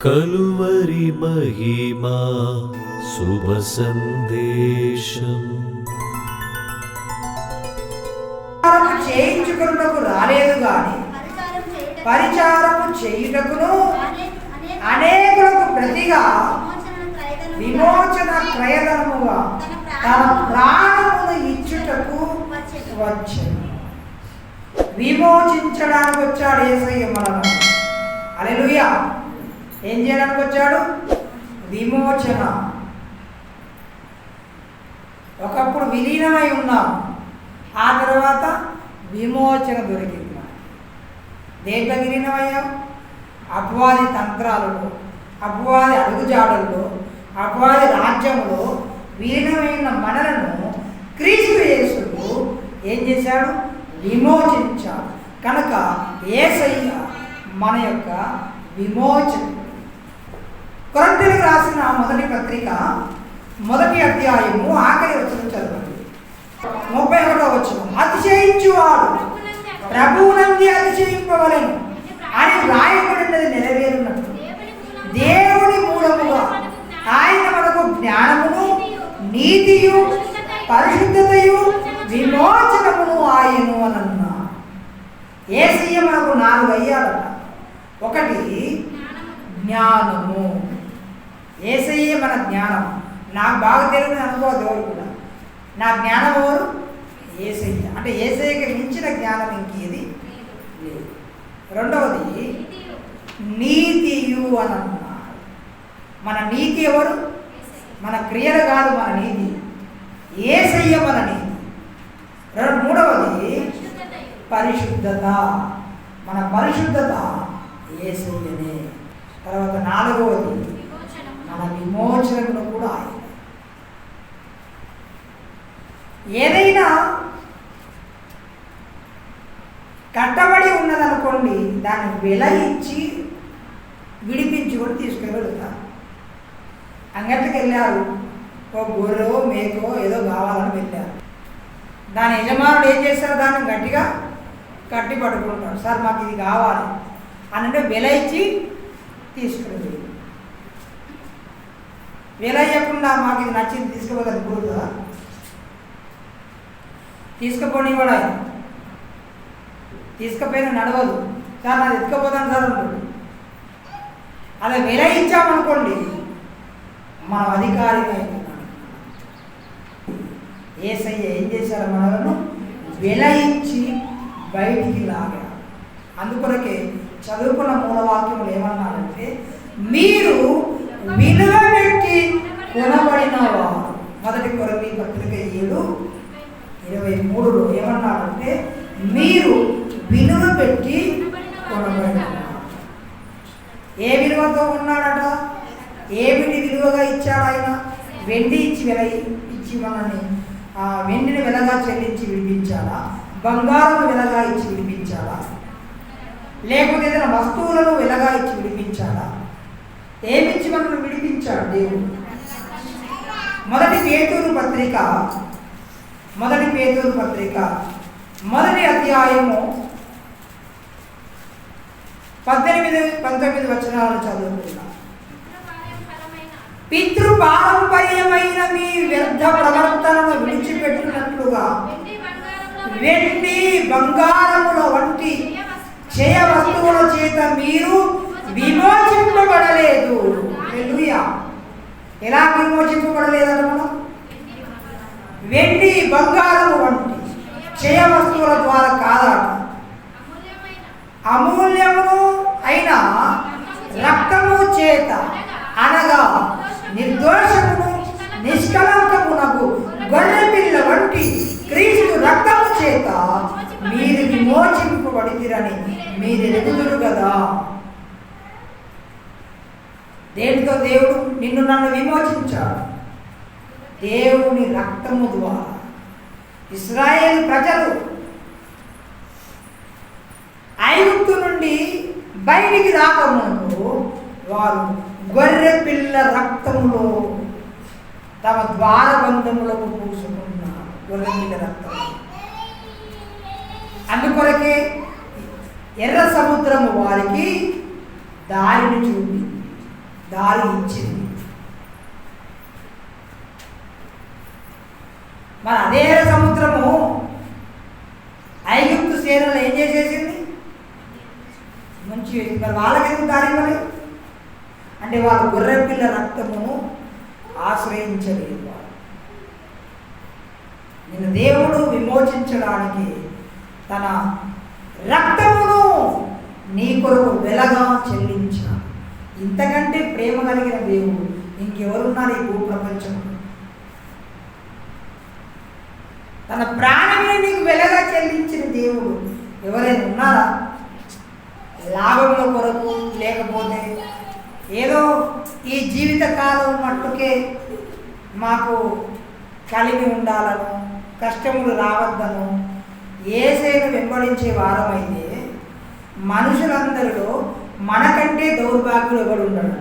కలువరి మహిమా శుభ సందేశం. చేయించుకున్నకు రాలేదు గాని పరిచారము చేయుటకును అనేకులకు ప్రతిగా విమోచన క్రయధనముగా తన ప్రాణమును ఇచ్చుటకు వచ్చింది విమోచించడానికి వచ్చాడు ఏసయ్య మనను అలెలుయా ఏం చేయడానికి వచ్చాడు? విమోచన. ఒకప్పుడు విలీనమై ఉన్నాం. ఆ తర్వాత విమోచన దొరికింది దేంట్లో విలీనమయ్యాం? అపవాది తంత్రాలలో అపవాది అడుగుజాడల్లో అపవాది రాజ్యంలో విలీనమైన మనలను క్రీస్తు యేసుడు ఏం చేశాడు? విమోచించాడు. కనుక ఏసయ్య మన యొక్క విమోచన కొరంతలకు రాసిన మొదటి పత్రిక మొదటి అధ్యాయము ఆఖరి వచ్చిన చదవండి. ముప్పై ఒకటో వచ్చిన అతిశయించువాడు ప్రభువునంది అతిశయింపవలను అని రాయబడినది నెరవేరున్నట్టు దేవుని మూలముగా ఆయన మనకు జ్ఞానమును నీతియు పరిశుద్ధతయు విమోచనమును ఆయను అని అన్నా ఏసయ్య మనకు నాలుగు అయ్యాడట ఒకటి జ్ఞానము. ఏసయ్యే మన జ్ఞానం. నాకు బాగా తెలియని అనుభవ దేవుడు కూడా. నా జ్ఞానం ఎవరు? ఏసయ్య. అంటే ఏసయ్యకి మించిన జ్ఞానం ఇంకేది? లేదు. రెండవది నీతియు అని అంటున్నారు మన నీతి ఎవరు? మన క్రియలు కాదు మన నీతి. ఏసయ్య మన నీతి. రెండు మూడవది పరిశుద్ధత. మన పరిశుద్ధత ఏసయ్యనే. తర్వాత నాలుగవది మన విమోచనను కూడా ఆయన ఏదైనా కట్టబడి ఉన్నదనుకోండి దాన్ని వెల ఇచ్చి విడిపించి కూడా తీసుకెళ్ళగలుగుతారు అంగట్లకి వెళ్ళారు ఓ గొర్రెో మేకో ఏదో కావాలని వెళ్ళారు దాని యజమానుడు ఏం చేస్తారు దాన్ని గట్టిగా కట్టి పట్టుకుంటారు సార్ మాకు ఇది కావాలి అని అంటే వెల ఇచ్చి తీసుకుని వెల ఇవ్వకుండా మాకు ఇది నచ్చింది తీసుకుపోతుంది కుదురుతుందా తీసుకుపోని కూడా తీసుకుపోయినా నడవదు. సార్ నాది ఎత్తుకపోతాను సార్ అంటాడు అదే వెల ఇచ్చామనుకోండి మనం అధికారిగా ఏసయ్య ఏం చేశారు మనలను? వెల ఇచ్చి బయటికి లాగారు అందుకొరకే చదువుకున్న మూలవాక్యములు ఏమన్నారంటే మీరు విలువ పెట్టి కొనబడిన వారు. మొదటి కొరకు పత్రిక ఏడు ఇరవై మూడులో ఏమన్నారంటే మీరు విలువ పెట్టి ఏ విలువతో ఉన్నాడట ఏమిటి విలువగా ఇచ్చాడు ఆయన? వెండి ఇచ్చి వెల ఇచ్చి మనల్ని ఆ వెండిని వెలగా చెల్లించి విడిపించాలా? బంగారం వెలగా ఇచ్చి విడిపించాలా? లేకపోతే ఏదైనా వస్తువులను వెలగా ఇచ్చి విడిపించాలా? ఏమిచ్చి మనల్ని విడిపించాడు దేవుడు? మొదటి పేతూరు పత్రిక మొదటి పేదూరు పత్రిక. మొదటి అధ్యాయము పద్దెనిమిది పంతొమ్మిది వచనాలు చదువుకుందాం. పితృ పారంపర్యమైన మీ వ్యర్థ ప్రవర్తనను విడిచిపెట్టినట్లుగా వెండి బంగారముల వంటి క్షయ వస్తువుల చేత మీరు విమోచింపబడలేదు. ఎలా విమోచింపబడలేదట మనం వెండి బంగారం వంటి క్షయ వస్తువుల ద్వారా కాదట. అమూల్యమును అయిన రక్తము చేత అనగా నిర్దోషమును నిష్కలంకమునకు గొర్రె పిల్ల వంటి క్రీస్తు రక్తము చేత మీరు విమోచింపబడితిరని మీరు ఎదుగుదురు కదా దేనితో దేవుడు నిన్ను నన్ను విమోచించాడు? దేవుని రక్తము ద్వారా. ఇస్రాయేల్ ప్రజలు ఐగుప్తు నుండి బయటికి రాకముందు వారు గొర్రె పిల్ల రక్తములో తమ ద్వారబంధములకు పూసుకున్నారు గొర్రె పిల్ల రక్తం అందుకొరకే ఎర్ర సముద్రము వారికి దారిని చూపి దారి ఇచ్చింది. మరి అదే సముద్రము ఐగుప్తు సేనలు ఏం చేసేసింది? మంచి మరి వాళ్ళకెందుకు దారి అంటే వాళ్ళ గొర్రెపిల్ల రక్తమును ఆశ్రయించలేదు వారు. నిన్ను దేవుడు విమోచించడానికి తన రక్తమును నీ కొరకు వెలగా చెల్లించాడు. ఇంతకంటే ప్రేమ కలిగిన దేవుడు ఇంకెవరున్నారు ఈ భూప్రపంచంలో? తన ప్రాణమే నీకు వెలగా చెల్లించిన దేవుడు ఎవరైనా ఉన్నారా? లాభముల కొరకు లేకపోతే ఏదో ఈ జీవిత కాలం మట్టుకే మాకు కలిగి ఉండాలను కష్టములు రావద్దను. ఏసైను వెంబడించే వారమైతే మనుషులందరిలో మనకంటే దౌర్భాగ్యులు ఎవడు ఉండడు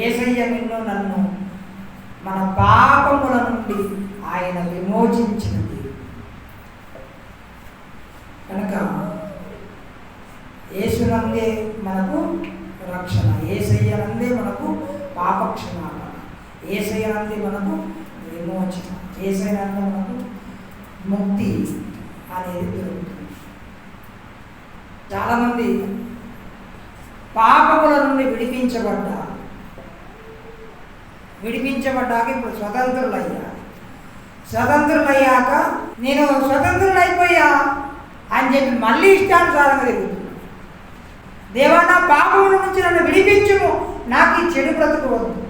ఏసయ్య నిన్ను నన్ను మన పాపముల నుండి ఆయన విమోచించినది. కనుక యేసునందే మనకు రక్షణ. ఏసయ్యనందే మనకు పాపక్షమాపణ. ఏసయ్యనందే మనకు విమోచన. ఏసైనందే మనకు ముక్తి అనేది దొరుకుతుంది. చాలామంది పాపముల నుండి విడిపించబడ్డారు. విడిపించబడ్డాక ఇప్పుడు స్వతంత్రులయ్యారు. స్వతంత్రులయ్యాక నేను స్వతంత్రులు అయిపోయా అని చెప్పి మళ్ళీ ఇష్టానుసారంగా తిరుగుతున్నాను దేవా నా పాపముల నుంచి నన్ను విడిపించుము నాకు ఈ చెడు బ్రతుకు వద్దు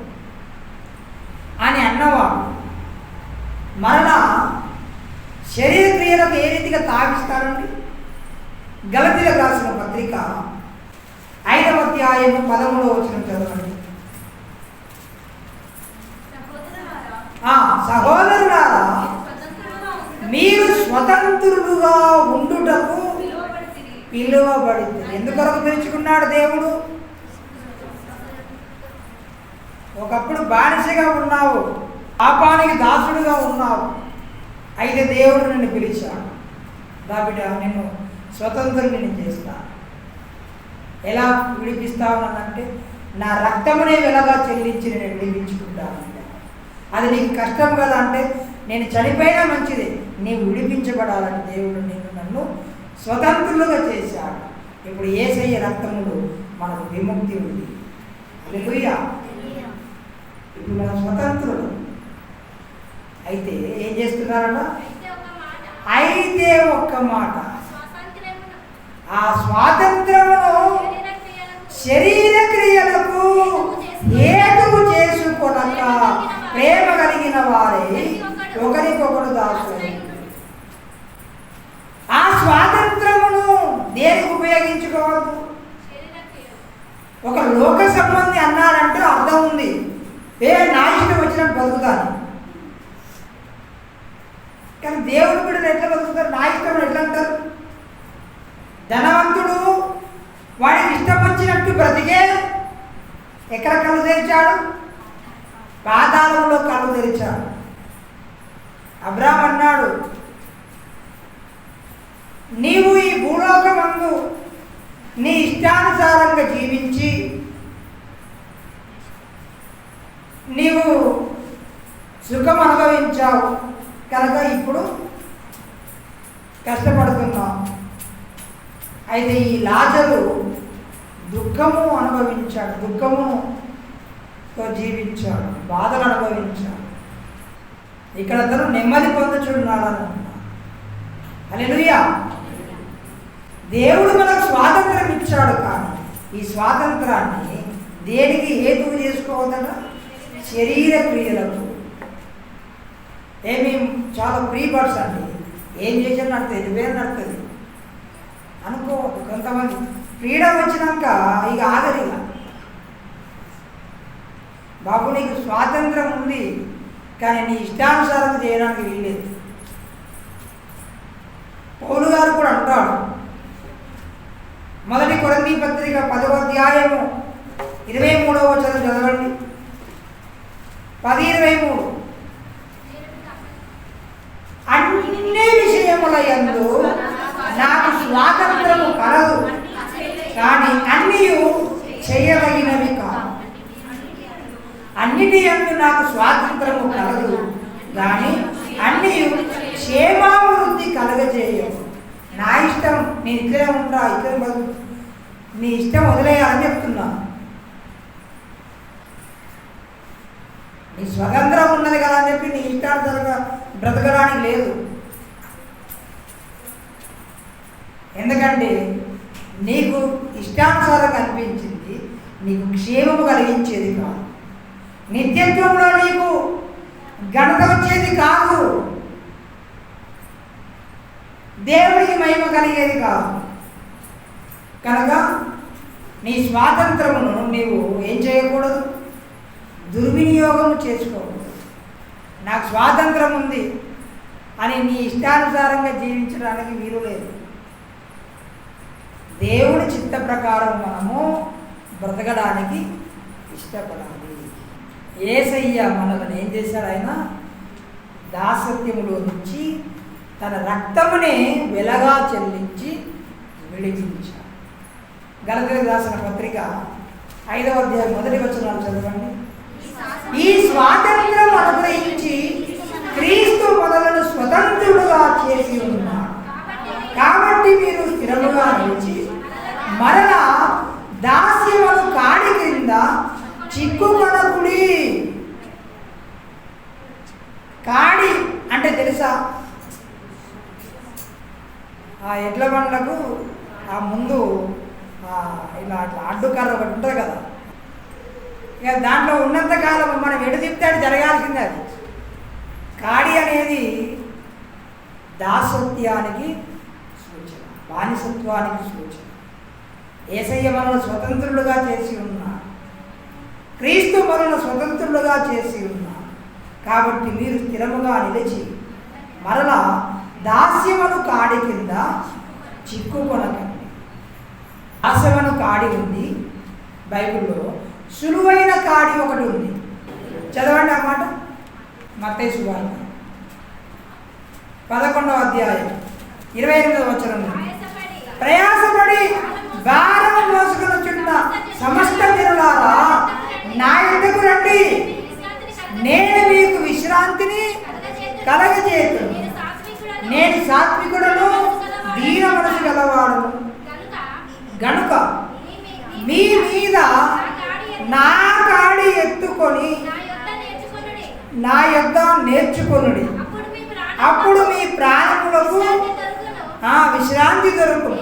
అని అన్నవాడు. మరలా శరీర క్రియలకు ఏ రీతిగా తాగిస్తారండి? గలతీలకు రాసిన పత్రిక ఐదవ అధ్యాయము పదమూడవ వచ్చిన చదవండి. ఆ సహోదరులారా మీరు స్వతంత్రులుగా ఉండుటకు పిలువబడింది ఎందుకొరకు పిలుచుకున్నాడు దేవుడు? ఒకప్పుడు బానిసగా ఉన్నావు పాపానికి దాసుడుగా ఉన్నావు. అయితే దేవుడు నిన్ను పిలిచాడు. దాబిట నిన్ను స్వతంత్రుని నేను చేస్తా. ఎలా విడిపిస్తావు అంటే నా రక్తమునే వెలగా చెల్లించి నేను విడిపించుకుంటాను. అది నీకు కష్టం కదా అంటే నేను చనిపోయినా మంచిదే. నీవు విడిపించబడాలని దేవుడు నిన్ను నన్ను స్వతంత్రులుగా చేశాడు. ఇప్పుడు ఏసయ్య రక్తములు మనకు విముక్తి ఉంది. హల్లెలూయా. ఇప్పుడు మనం స్వతంత్రులు. అయితే ఏం చేస్తున్నారన్నా అయితే ఒక్క మాట. ఆ స్వాతంత్రమును శరీర క్రియలకు ఏతువు చేసుకొనక ప్రేమ కలిగిన వారే ఒకరికొకరు దాచుకుని ఆ స్వాతంత్రమును దేనికి ఉపయోగించుకోవద్దు? ఒక లోక సంబంధి అన్నారంటే అర్థం ఉంది. ఏ నా ఇష్టం వచ్చినట్టు బతుకుతాను. కానీ దేవుడు కూడా ఎట్లా బతుకుతారు? నా ఇష్టం ఎట్లా అంటారు? ధనవంతుడు వాడికి ఇష్టం వచ్చినట్టు బ్రతికే ఎక్కడ కళ్ళు తెరిచాడు? పాతాళంలో కళ్ళు తెరిచాడు అబ్రామ్ అన్నాడు నీవు ఈ భూలోకమందు నీ ఇష్టానుసారంగా జీవించి నీవు సుఖం అనుభవించావు కనుక ఇప్పుడు కష్టపడుతున్నావు. అయితే ఈ లాజరు దుఃఖము అనుభవించాడు తో జీవించాడు బాధలు అనుభవించాడు. ఇక్కడ అతను నెమ్మది పొందుచున్నాడు అని అలెలుయా దేవుడు మనకు స్వాతంత్రం ఇచ్చాడు కానీ ఈ స్వాతంత్రాన్ని దేనికి హేతువు చేసుకోవద్దట? శరీర క్రియలకు. ఏమి చాలా ఫ్రీ బర్డ్స్ అండి. ఏం చేసినా నడుతుంది వేరు నడుతుంది. అనుకో కొంతమంది. ఫ్రీడమ్ వచ్చినాక ఇక ఆగరిగా బాబు నీకు స్వాతంత్రం ఉంది కానీ నీ ఇష్టానుసారం చేయడానికి వీలేదు పౌలు గారు కూడా అంటాడు మొదటి కొరంది పత్రిక పదవ అధ్యాయము ఇరవై మూడవ వచనం చదవండి. పది ఇరవై మూడు. అన్ని విషయముల ఎందు నాకు స్వాతంత్రము కలదు కానీ అన్నీ చేయదగినవి అన్నిటి ఎందు నాకు స్వాతంత్రము కలదు. కానీ అన్ని క్షేమాభివృద్ధి కలగజేయవు నా ఇష్టం నేను ఇక్కడే ఉంటా ఇక్కడ నీ ఇష్టం వదిలేయాలని చెప్తున్నాను నీ స్వతంత్రం ఉన్నది కదా అని చెప్పి నీ ఇష్టానుసారంగా బ్రతకడానికి లేదు. ఎందుకంటే నీకు ఇష్టానుసారం కనిపించింది నీకు క్షేమము కలిగించేది కాదు. నిత్యత్వంలో నీకు ఘనత వచ్చేది కాదు. దేవుడికి మహిమ కలిగేది కాదు. కనుక నీ స్వాతంత్రమును నీవు ఏం చేయకూడదు? దుర్వినియోగం చేసుకోకూడదు. నాకు స్వాతంత్రం ఉంది అని నీ ఇష్టానుసారంగా జీవించడానికి వీలు లేదు. దేవుడి చిత్త ప్రకారం మనము బ్రతకడానికి ఇష్టపడాలి. ఏసయ్య మనల్ని ఏం చేశాడు ఆయన? దాసత్యములో నుంచి తన రక్తమునే వెలగా చెల్లించి విడిపించాడు. గలతీ రాసిన పత్రిక ఐదవ అధ్యాయం మొదటి వచనాలు చదవండి. ఈ స్వాతంత్రం అనుగ్రహించి క్రీస్తు మొదలను స్వతంత్రుడుగా చేసి ఉన్నాడు. కాబట్టి మీరు స్థిరముగా నిలిచి మరలా దాస్యమును కాడి క్రింద చిక్కుకొనకుడి కాడి అంటే తెలుసా? ఆ ఎడ్ల బండ్లకు ఆ ముందు ఇలా అట్లా అడ్డుకర్ర ఒకటి ఉంటుంది కదా. ఇక దాంట్లో ఉన్నంత కాలం మనం ఎడు తిప్పితే జరగాల్సిందే అది. కాడి అనేది దాసత్యానికి సూచన బానిసత్వానికి సూచన. ఏసయ్య మనల్ని స్వతంత్రులుగా చేసి ఉన్నా క్రీస్తు మనల్ని స్వతంత్రులుగా చేసి ఉన్నారు. కాబట్టి మీరు స్థిరముగా నిలిచి మరలా దాస్యమును కాడి కింద చిక్కుకొనకండి. దాస్యమును కాడి ఉంది. బైబిల్లో సులువైన కాడి ఒకటి ఉంది. చదవండి అన్నమాట మతే సువార్త పదకొండవ అధ్యాయం. ఇరవై ఎనిమిదవ వచనం ప్రయాసపడి భారం మోసుకుని చున్న సమస్త జనులారా నా యుద్ధకు రండి. నేను మీకు విశ్రాంతిని కలగజేతును నేను సాత్వికుడను దీన మనసు గలవాడు గనుక మీ మీద నా కాడి ఎత్తుకొని నా యొద్ద నేర్చుకొనుడి. అప్పుడు మీ ప్రాణములకు ఆ విశ్రాంతి దొరుకు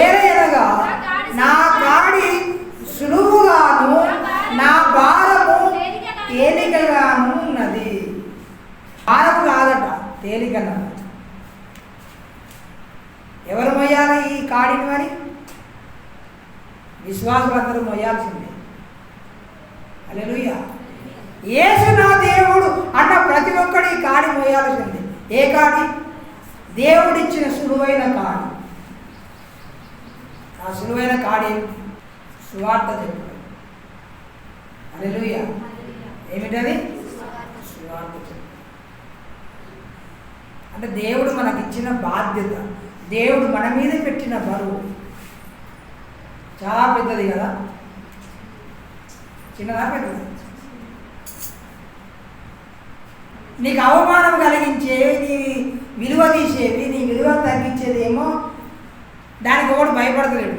ఏలయనగా నా కాడి సులువుగాను నా భారము తేలికగాను ఉన్నది. భారం కాదట తేలికన్నది ఎవరు మొయ్యాలి ఈ కాడిని మరి? విశ్వాసులందరూ మొయ్యాల్సిందే. అలెలుయ్య యేసు నా దేవుడు అన్న ప్రతి ఒక్కడి ఈ కాడి మొయ్యాల్సింది. ఏ కాడి? దేవుడిచ్చిన సులువైన కాడి. ఆ సులువైన కాడి ఏమిటి? సువార్త చెప్పు అలెలుయ్య ఏమిటది? అంటే దేవుడు మనకిచ్చిన బాధ్యత. దేవుడు మన మీద పెట్టిన బరువు. చాలా పెద్దది కదా? చిన్నదా పెద్దది? నీకు అవమానం కలిగించే నీ విలువ తీసేది నీ విలువ తగ్గించేది ఏమో దానికి ఒకటి భయపడతలేడు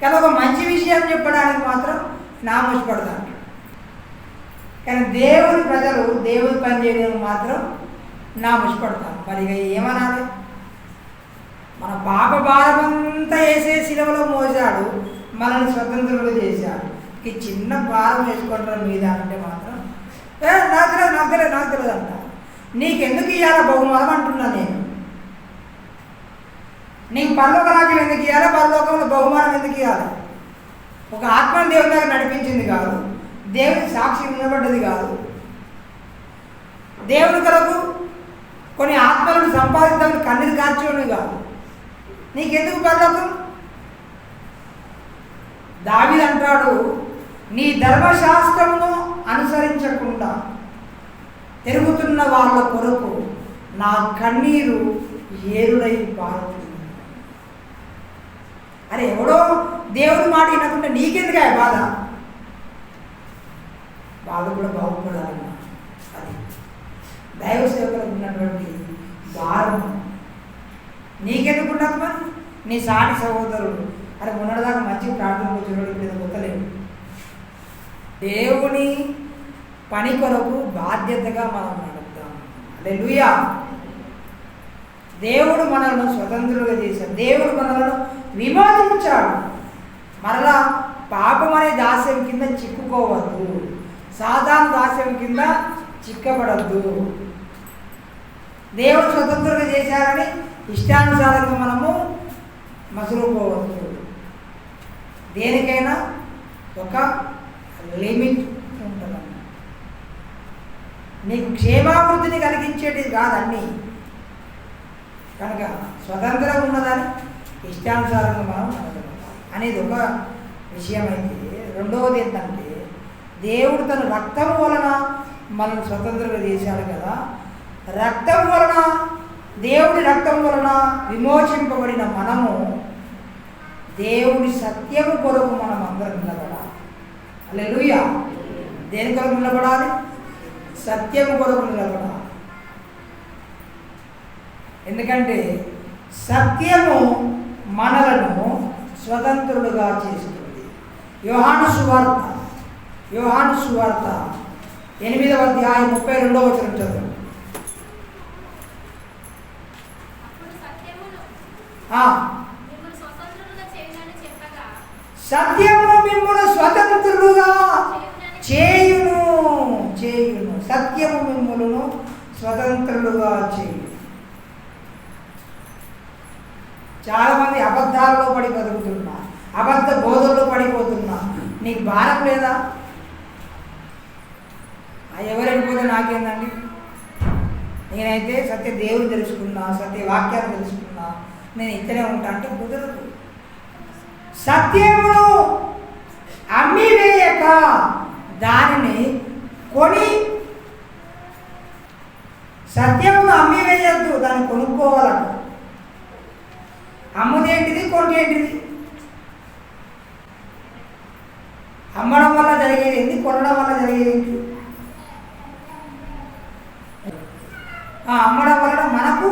కానీ ఒక మంచి విషయం చెప్పడానికి మాత్రం నామోషపడతాడు కానీ దేవుని ప్రజలు దేవుని పని చేయడం మాత్రం నామోషపడతారు మరి ఇక ఏమనాలి? మన పాప భారమంతా వేసే శిలవలో మోసాడు మనల్ని స్వతంత్రులు చేశాడు. ఈ చిన్న భారం వేసుకుంటారు మీద అంటే మాత్రం ఏ నాకు తెలియదు నాకు తెలియదు నాకు తెలియదు అంట. నీకెందుకు ఇవ్వాలా బహుమానం అంటున్నా నేను. నీకు పరలోక రాజ్యం ఎందుకు ఇవ్వాలి పరలోకంలో బహుమానం ఎందుకు ఇవ్వాలి ఒక ఆత్మ దేవుడిగా నడిపించింది కాదు. దేవుని సాక్షి నిలబడ్డది కాదు. దేవుని కొరకు కొన్ని ఆత్మలను సంపాదిద్దామని కన్నీరు కార్చేవాడు కాదు. నీకెందుకు పరలోకం? దావిది అంటాడు నీ ధర్మశాస్త్రమును అనుసరించకుండా తిరుగుతున్న వాళ్ళ కొరకు నా కన్నీరు ఏరుడై పారుతుంది. అరే ఎవడో దేవుడు మాట వినకుండా నీకెందుకు బాధ? వాళ్ళు కూడా బాగుపడాలి. అది దైవ సేవకులకు ఉన్నటువంటి భారం. నీకెందుకు ఉండదు నీ సాటి సహోదరుడు. అరే మొన్నటిదాకా మంచి ప్రార్థన కూర్చున్నాడు ఇప్పుడు ఇది దేవుని పని కొరకు బాధ్యతగా మనం నడుద్దాం లూయా దేవుడు మనలను స్వతంత్రులుగా చేశాడు. దేవుడు మనలను విమోచించాడు. మరలా పాపం అనే దాస్యం కింద చిక్కుకోవద్దు. సాధారణ దాస్యం కింద చిక్కబడద్దు. దేవుడు స్వతంత్రంగా చేశారని ఇష్టానుసారంగా మనము మసులుకోవచ్చు దేనికైనా ఒక లిమిట్ ఉంటుందన్న నీకు క్షేమాభివృద్ధిని కలిగించేటిది కాదన్నీ. కనుక స్వతంత్రం ఉన్నదని ఇష్టానుసారంగా మనం అనేది ఒక విషయం రెండవది ఏంటంటే దేవుడు తన రక్తం వలన మనం స్వతంత్రంగా చేశాడు కదా. రక్తం వలన దేవుడి రక్తం వలన విమోచింపబడిన మనము దేవుడి సత్యము కొరకు మనం అందరం నిలబడాలి. లూయ దేని కొరకు నిలబడాలి? సత్యము కొరకు నిలబడాలి. ఎందుకంటే సత్యము మనలను స్వతంత్రులుగా చేస్తుంది యోహాను సువార్త యోహాను సువార్త ఎనిమిదవ అధ్యాయం ముప్పై రెండవ వచనం చెప్పగా సత్యము మిమ్మల్ని స్వతంత్రులుగా చేయును చేయును. సత్యము మిమ్మలను స్వతంత్రులుగా చేయును. చాలామంది అబద్ధాలలో పడి బతుకుతున్నా అబద్ధ బోధల్లో పడిపోతున్నా నీకు భారం లేదా? ఎవరైపోతే నాకేందండి? నేనైతే సత్య దేవుడు తెలుసుకున్నా సత్య వాక్యాన్ని తెలుసుకున్నా నేను ఇక్కడే ఉంటా అంటే కుదరదు. సత్యమును అమ్మి వేయక దానిని కొని సత్యమును అమ్మి వేయద్దు దాన్ని కొనుక్కోవాలట. అమ్ముదేంటిది కొంటేంటిది అమ్మడం వల్ల జరిగేది ఏంటి కొనడం వల్ల జరిగేది ఏంటి? అమ్మడం వల్ల మనకు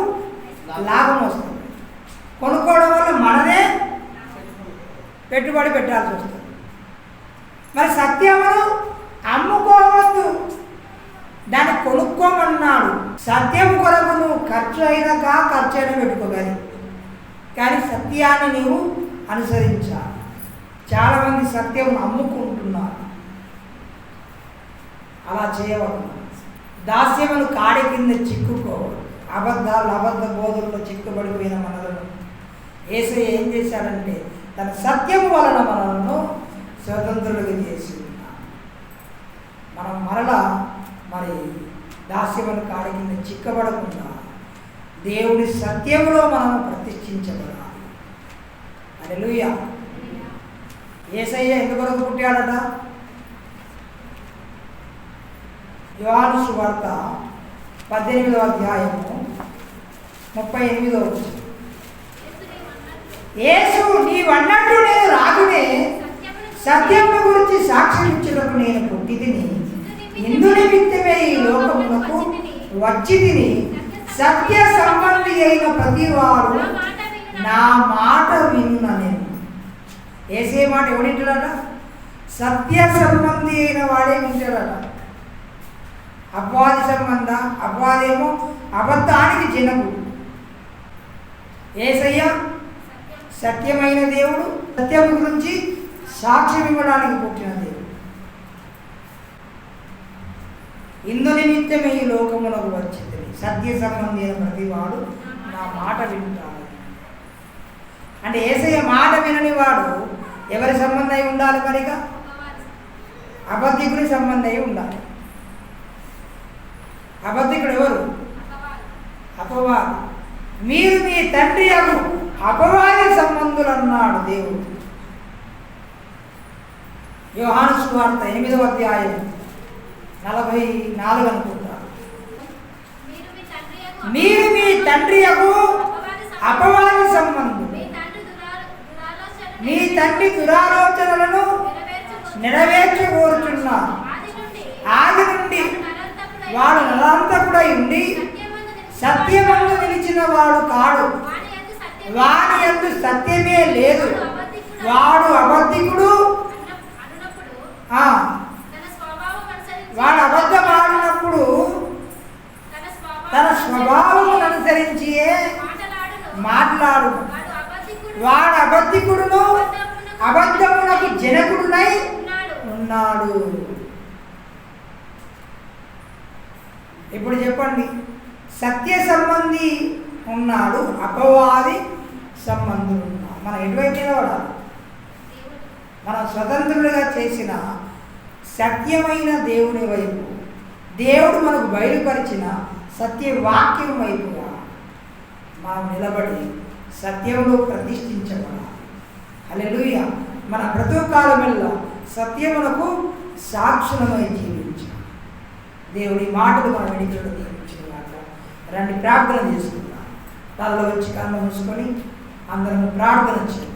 లాభం వస్తుంది. కొనుక్కోవడం వల్ల మనదే పెట్టుబడి పెట్టాల్సి వస్తుంది. మరి సత్యమును అమ్ముకోవద్దు. దాన్ని కొనుక్కోమన్నాడు. సత్యం కొరకు నువ్వు ఖర్చు అయినాక ఖర్చు అయినా పెట్టుకోగలి కానీ సత్యాన్ని నీవు అనుసరించాలి. చాలామంది సత్యం అమ్ముకుంటున్నారు. అలా చేయవద్దు. దాస్యములు కాడి కింద చిక్కుకో అబద్ధాలు అబద్ధ బోధనలో చిక్కుబడిపోయిన మనలను. ఏసై ఏం చేశాడంటే తన సత్యం వలన మనలను స్వతంత్రులుగా చేసి మనం మరలా మరి దాస్యములు కాడి కింద చిక్కబడకుండా దేవుడి సత్యంలో మనం ప్రతిష్ఠించబడాలి అలెలుయ ఏసయ్య ఎంతవరకు పుట్టాడట? యోహాను సువార్త పద్దెనిమిదవ అధ్యాయము ముప్పై ఎనిమిదవ యేసు యేసు నీవన్నట్టు నేను రాకునే సత్యమును గురించి సాక్ష్యం నేను పుట్టి తిని ఇందు నిమిత్తమే ఈ లోకమునకు వచ్చి తిని సత్య సంబంధి అయిన ప్రతివాడు నా మాట వినుట నా మాట విన్న నేను? ఏసే మాట ఎవడింటాడట సత్య సంబంధి అయిన వాడే వింటాడట. అపవాది సంబంధ అపవాదేమో అబద్ధానికి జనకు ఏసయ్య సత్యమైన దేవుడు సత్యం గురించి సాక్ష్యం ఇవ్వడానికి పుట్టిన దేవుడు. ఇందు నిమిత్తమే ఈ లోకమునకు వచ్చింది. సత్య సంబంధమైన ప్రతివాడు నా మాట వింటాడు. అంటే ఏసయ్య మాట వినని వాడు ఎవరి సంబంధం అయి ఉండాలి మరిగా? అబద్ధికుడి సంబంధం అయి ఉండాలి. అబద్ధికుడు ఎవరు? అపవాది. మీరు మీ తండ్రి అగు అపవాది సంబంధులు అన్నాడు దేవుడు. యోహాను సువార్త ఎనిమిదవ అధ్యాయం నలభై నాలుగు అనుకో మీరు మీ తండ్రి యొక్క మీరు మీ తండ్రి అపవాది. సంబంధులు. మీ తండ్రి దురాలోచనలను నెరవేర్చుకొనుచు నెరవేర్చగోరుచున్నారు ఆది నుండి నరంతకుడై వాడు నలాంతకుడై ఉండి సత్యమందు నిలిచిన వాడు కాడు. వాని యందు సత్యమే లేదు. వాడు అబద్ధికుడు అన్న- అనునప్పుడు ఆ, తన స్వభావం అనుసరించి వాడు అబద్ధమాడినప్పుడు తన స్వభావం తన స్వభావం అనుసరించి మాటలాడును మాట్లాడు వాడు అబద్ధికుడు వాడు అబద్ధికుడును అబద్ధమునకు జనకుడునై ఉన్నాడు ఇప్పుడు చెప్పండి. సత్య సంబంధి ఉన్నాడు అపవాది సంబంధులు ఉన్నాడు మనం ఎటువైపు నిలబడాలి? మనం స్వతంత్రుడిగా చేసిన సత్యమైన దేవుని వైపు దేవుడు మనకు బయలుపరిచిన సత్యవాక్యం వైపుగా మనం నిలబడి సత్యంలో ప్రతిష్ఠించబడాలి. అలెలుయ మన బ్రతుకాలమెల్లా సత్యమునకు సాక్షులమై జీవించాలి దేవుడి మాటలు మన జీవించిన దీవించిన రండి ప్రార్థన చేసుకుందాం. తలలో వచ్చి కన్ను మూసుకొని అందరం ప్రార్థన చేయాలి